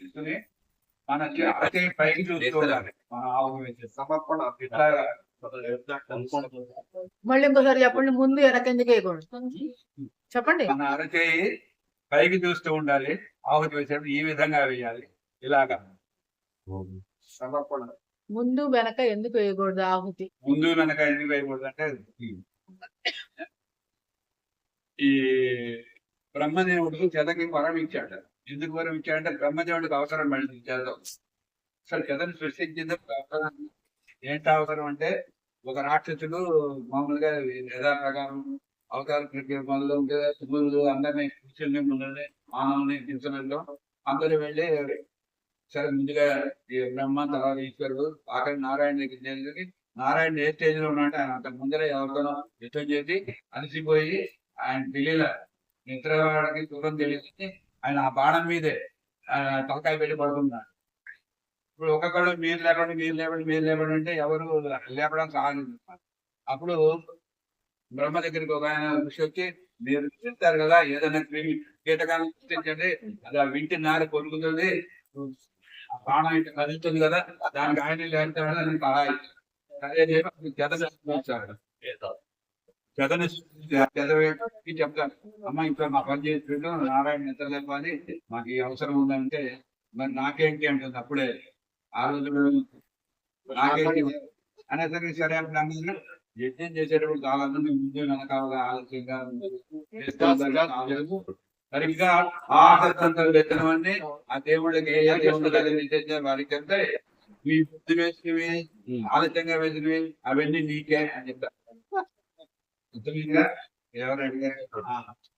తీసుకుని మన చే- అరచేయి పైకి చూస్తూ ఉండాలి. మన ఆవు వేసే సమర్పణ మళ్ళీ ఇంకోసారి చెప్పండి ముందు వెనకెందుకు వేయకూడదు? చెప్పండి. మన అరచేయి పైకి చూస్తూ ఉండాలి ఆవుకి వేసేటప్పుడు ఈ విధంగా వేయాలి. ఇలాగా. సమర్పణ. ముందు వెనక ఎందుకు వేయకూడదు ఆహుతి ముందు వెనక ఎందుకు వేయకూడదు అంటే ఈ బ్రహ్మదేవుడు చెదకి వరం ఇచ్చాడు. ఎందుకు వరం ఇచ్చాడంటే బ్రహ్మదేవుడికి అవసరం పడింది సార్ అసలు సృష్టించింది ఏంటి అవసరం అంటే ఒక రాక్షసుడు మామూలుగా యథా ప్రకారం అవతార మొదలు తుమ్ములు అందరినీ కూర్చుని ముందుని మానవుని దించడంలో అందరూ వెళ్ళి సరే ముందుగా ఈ బ్రహ్మ తర్వాత ఈశ్వరుడు ఆఖరి నారాయణ దగ్గర నారాయణ ఏ స్టేజ్లో ఉన్నాడంటే ఆయన అంత ముందరే ఎవరితోనో యుద్ధం చేసి అలసిపోయి ఆయన తెలియల. నిద్రవాడికి దూరం తెలిసి ఆయన ఆ బాణం మీదే తలకాయ పెట్టి పడుకున్నాడు. ఇప్పుడు ఒక్కొక్కళ్ళు మీరు లేపండి మీరు లేపండి మీరు లేపండి అంటే ఎవరు లేపడం కాలేదు. అప్పుడు బ్రహ్మ దగ్గరికి ఒక ఆయన ఋషి వచ్చి మీరు చెప్తారు కదా ఏదైనా క్రిమి కీటకాలను సృష్టించండి అది ఆ వింటి నార కొరుకుతుంది ఆ బాణం ఇట్లా కదులుతుంది కదా దానికి ఆయన దానికి సహాయం అదే చెప్పి జతని జతకి చెప్తాను. అమ్మ ఇంకా మా పని చేస్తుంటూ నారాయణ నిద్రలేపాలి మాకు ఈ అవసరం ఉందంటే మరి నాకేంటి అంటుంది అప్పుడే. ఆ రోజు నాకేంటి? అనేసరికి సరే అప్పుడు యజ్ఞం చేసేటప్పుడు చాలా మంది ముందు వెనకాల ఆలస్యంగా. సరిగ్గా ఆసక్తంతో ఎత్తనవన్నీ ఆ దేవుడికి ఏ దేవుడి నిజంగా వారికి చెప్తే మీ బుద్ధి వేసినవి ఆలస్యంగా వేసినవి అవన్నీ నీకే అని చెప్తారు உதவிங்க எல்லாரும் அடிக்கடி